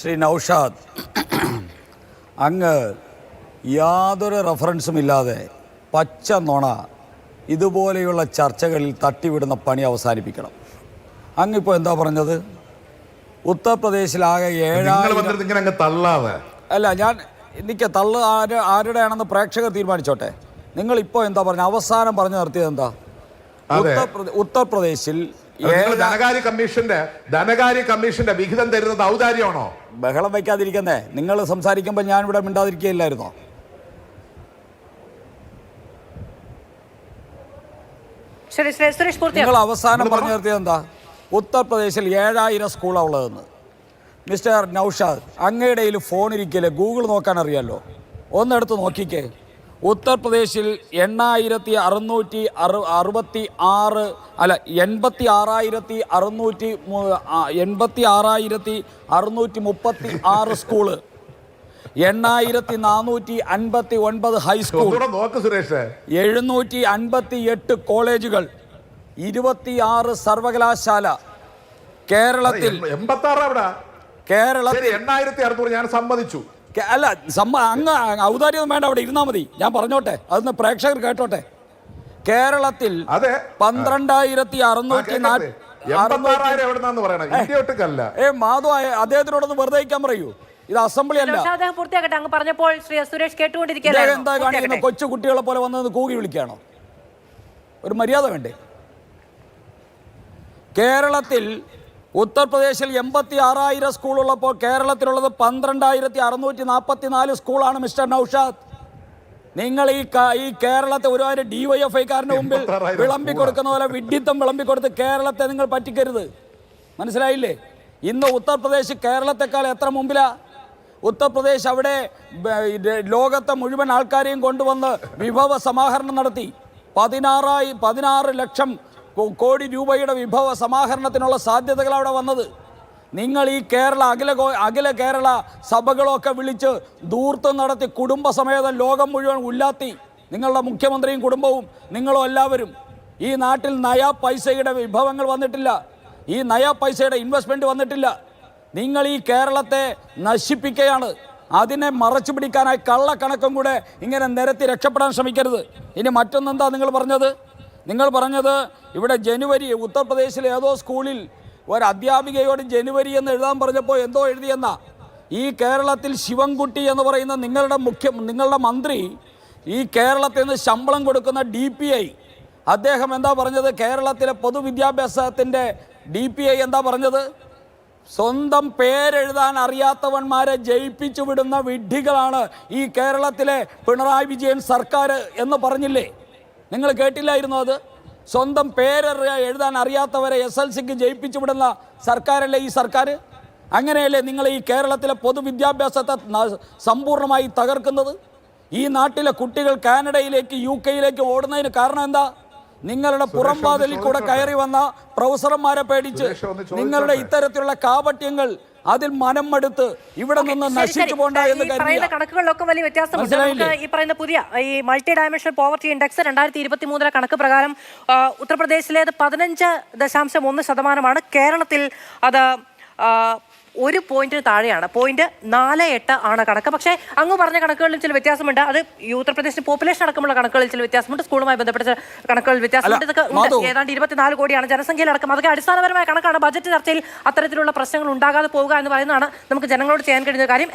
ശ്രീ നൗഷാദ് അങ്ങ് യാതൊരു റെഫറൻസും ഇല്ലാതെ പച്ച നുണ ഇതുപോലെയുള്ള ചർച്ചകളിൽ തട്ടിവിടുന്ന പണി അവസാനിപ്പിക്കണം. അങ്ങിപ്പോൾ എന്താ പറഞ്ഞത്? ഉത്തർപ്രദേശിലാകെ ഏഴായിരം അല്ല ഞാൻ എനിക്ക് തള്ളു ആര് ആരുടെയാണെന്ന് പ്രേക്ഷകർ തീരുമാനിച്ചോട്ടെ. നിങ്ങൾ ഇപ്പോൾ എന്താ പറഞ്ഞത് അവസാനം പറഞ്ഞു നിർത്തിയത് എന്താ? ഉത്തർപ്രദേ- ഉത്തർപ്രദേശിൽ ധനകാര്യ കമ്മീഷന്റെ ധനകാര്യ കമ്മീഷന്റെ വിഹിതം തരുന്നത് ഔദാര്യമാണോ? ബഹളം വയ്ക്കാതിരിക്കുന്നേ നിങ്ങൾ സംസാരിക്കുമ്പോൾ ഞാൻ ഇവിടെ മിണ്ടാതിരിക്കുകയില്ലായിരുന്നോ? ശരി ശ്രീ സുരേഷ് പൂർത്തിയാക്കും നിങ്ങൾ അവസാനം പറഞ്ഞു നിർത്തിയത് എന്താ? ഉത്തർപ്രദേശിൽ ഏഴായിരം സ്കൂളാണ് ഉള്ളതെന്ന്. മിസ്റ്റർ നൌഷാദ് ഫോൺ ഇരിക്കില്ലേ? ഗൂഗിൾ നോക്കാൻ അറിയാലോ. ഒന്നെടുത്ത് നോക്കിക്കേ. ഉത്തർപ്രദേശിൽ എണ്ണായിരത്തി അറുന്നൂറ്റി അറു അറുപത്തി ആറ് അല്ല എൺപത്തി ആറായിരത്തി അറുന്നൂറ്റി എൺപത്തി ആറായിരത്തി അറുന്നൂറ്റി മുപ്പത്തി ആറ് സ്കൂൾ. എണ്ണായിരത്തി നാനൂറ്റി അൻപത്തി ഒൻപത് ഹൈസ്കൂൾ എഴുന്നൂറ്റി അൻപത്തി എട്ട് കോളേജുകൾ. ഇരുപത്തിയാറ് സർവകലാശാല. കേരളത്തിൽ എൺപത്തി ആറ് അവിടെ. ശരി കേരളത്തിൽ എണ്ണായിരത്തി അറുന്നൂറ് ഞാൻ സമ്മതിച്ചു. അല്ല സമ്മ അങ്ങ് ഔദാര്യം വേണ്ട അവിടെ ഇരുന്നാൽ മതി. ഞാൻ പറഞ്ഞോട്ടെ അതൊന്ന് പ്രേക്ഷകർ കേട്ടോട്ടെ. കേരളത്തിൽ പന്ത്രണ്ടായിരത്തി അറുന്നൂറ്റി നാ- എൺപത്തി ആറായിരം എവിടെ നിന്നാന്ന് പറയണം? ഇന്ത്യ ഒട്ടുക്കല്ല ഏ മാധു അദ്ദേഹത്തിനോടൊന്ന് വെറുതെ അയക്കാൻ പറയൂ. ഇത് അസംബ്ലി അല്ല. പൂർത്തിയാക്കട്ടെ. അങ്ങ് പറഞ്ഞപ്പോൾ ശ്രീ സുരേഷ് കേട്ടുകൊണ്ടിരിക്കുകയാണ് എന്താ കൊച്ചു കുട്ടികളെ പോലെ വന്നത് കൂകി വിളിക്കുകയാണോ? ഒരു മര്യാദ വേണ്ടേ? കേരളത്തിൽ ഉത്തർപ്രദേശിൽ എൺപത്തി ആറായിരം സ്കൂളുള്ളപ്പോൾ കേരളത്തിലുള്ളത് പന്ത്രണ്ടായിരത്തി അറുന്നൂറ്റി നാൽപ്പത്തി നാല് സ്കൂളാണ് മിസ്റ്റർ നൌഷാദ്. നിങ്ങൾ ഈ ഈ കേരളത്തെ ഒരുപാട് ഡി വൈ എഫ് ഐക്കാരന്റെ മുമ്പിൽ 86,000 വിളമ്പി കൊടുക്കുന്ന പോലെ വിഡ്ഢിത്തം വിളമ്പി കൊടുത്ത് കേരളത്തെ നിങ്ങൾ പറ്റിക്കരുത്. മനസ്സിലായില്ലേ? ഇന്ന് ഉത്തർപ്രദേശ് കേരളത്തെക്കാൾ എത്ര മുമ്പിലാ? ഉത്തർപ്രദേശ് അവിടെ ലോകത്തെ മുഴുവൻ ആൾക്കാരെയും കൊണ്ടുവന്ന് വിഭവ സമാഹരണം നടത്തി. പതിനാറായി പതിനാറ് ലക്ഷം കോടി രൂപയുടെ വിഭവ സമാഹരണത്തിനുള്ള സാധ്യതകൾ അവിടെ വന്നത്. നിങ്ങൾ ഈ കേരള അഖില അഖില കേരള സഭകളൊക്കെ വിളിച്ച് ദൂർത്തം നടത്തി കുടുംബസമേതം ലോകം മുഴുവൻ ഉല്ലാത്തി നിങ്ങളുടെ മുഖ്യമന്ത്രിയും കുടുംബവും നിങ്ങളും എല്ലാവരും. ഈ നാട്ടിൽ നയാ പൈസയുടെ വിഭവങ്ങൾ വന്നിട്ടില്ല. ഈ നയാ പൈസയുടെ ഇൻവെസ്റ്റ്മെന്റ് വന്നിട്ടില്ല. നിങ്ങൾ ഈ കേരളത്തെ നശിപ്പിക്കുകയാണ് അതിനെ മറച്ചു പിടിക്കാനായി കള്ളക്കണക്കും കൂടെ ഇങ്ങനെ നിരത്തി രക്ഷപ്പെടാൻ ശ്രമിക്കരുത്. ഇനി മറ്റൊന്നെന്താ നിങ്ങൾ പറഞ്ഞത്? നിങ്ങൾ പറഞ്ഞത് ഇവിടെ ജനുവരി ഉത്തർപ്രദേശിലെ ഏതോ സ്കൂളിൽ ഒരു അധ്യാപികയോട് ജനുവരി എന്ന് എഴുതാൻ പറഞ്ഞപ്പോൾ എന്തോ എഴുതിയെന്ന? ഈ കേരളത്തിൽ ശിവൻകുട്ടി എന്ന് പറയുന്ന നിങ്ങളുടെ മുഖ്യ നിങ്ങളുടെ മന്ത്രി ഈ കേരളത്തിൽ നിന്ന് ശമ്പളം കൊടുക്കുന്ന ഡി പി ഐ. അദ്ദേഹം എന്താ പറഞ്ഞത്? കേരളത്തിലെ പൊതുവിദ്യാഭ്യാസത്തിന്റെ ഡി പി ഐ എന്താ പറഞ്ഞത്? സ്വന്തം പേരെഴുതാൻ അറിയാത്തവന്മാരെ ജയിപ്പിച്ചു വിടുന്ന വിഡ്ഢികളാണ് ഈ കേരളത്തിലെ പിണറായി വിജയൻ സർക്കാർ എന്ന് പറഞ്ഞില്ലേ? നിങ്ങൾ കേട്ടില്ലായിരുന്നു അത്? സ്വന്തം പേരറിയ എഴുതാൻ അറിയാത്തവരെ എസ് എൽ സിക്ക് ജയിപ്പിച്ചു വിടുന്ന സർക്കാരല്ലേ ഈ സർക്കാർ? അങ്ങനെയല്ലേ നിങ്ങൾ ഈ കേരളത്തിലെ പൊതുവിദ്യാഭ്യാസത്തെ സമ്പൂർണമായി തകർക്കുന്നത്? ഈ നാട്ടിലെ കുട്ടികൾ കാനഡയിലേക്ക് യു കെയിലേക്ക് ഓടുന്നതിന് കാരണം എന്താ? നിങ്ങളുടെ പുറംവാതിലിൽ കൂടെ കയറി വന്ന പ്രൊഫസർമാരെ പേടിച്ച്. നിങ്ങളുടെ ഇത്തരത്തിലുള്ള കാപട്യങ്ങൾ അതിൽ മനം മടുത്ത് ഇവിടെ നിന്ന് നശിച്ചു. പോണ്ട എന്ന് പറയുന്ന കണക്കുകളിലൊക്കെ വലിയ വ്യത്യാസമുണ്ട്? നമുക്ക് ഈ പറയുന്ന പുതിയ ഈ മൾട്ടി ഡയമെൻഷണൽ പോവർട്ടി ഇൻഡെക്സ് രണ്ടായിരത്തി ഇരുപത്തി മൂന്നിലെ കണക്ക് പ്രകാരം ഉത്തർപ്രദേശിലേത് പതിനഞ്ച് ദശാംശം ഒന്ന് ശതമാനമാണ് കേരളത്തിൽ അത് ഒരു പോയിന്റിന് താഴെയാണ്. പോയിന്റ് നാല് എട്ട് ആണ് കണക്ക്. പക്ഷേ അങ്ങ് പറഞ്ഞ കണക്കുകളിൽ ചില വ്യത്യാസമുണ്ട്. അത് ഉത്തർപ്രദേശിന്റെ പോപ്പുലേഷൻ അടക്കമുള്ള കണക്കുകളിൽ ചില വ്യത്യാസമുണ്ട്. സ്കൂളുമായി ബന്ധപ്പെട്ട കണക്കുകളിൽ വ്യത്യാസമുണ്ട്. ഇതൊക്കെ ഉണ്ട്. ഏതാണ്ട് ഇരുപത്തിനാല് കോടിയാണ് ജനസംഖ്യയിൽ അടക്കം. അതൊക്കെ അടിസ്ഥാനപരമായ കണക്കാണ്. ബജറ്റ് ചർച്ചയിൽ അത്തരത്തിലുള്ള പ്രശ്നങ്ങൾ ഉണ്ടാകാതെ പോവുക എന്ന് പറയുന്നതാണ് നമുക്ക് ജനങ്ങളോട് ചെയ്യാൻ കഴിയുന്ന കാര്യം.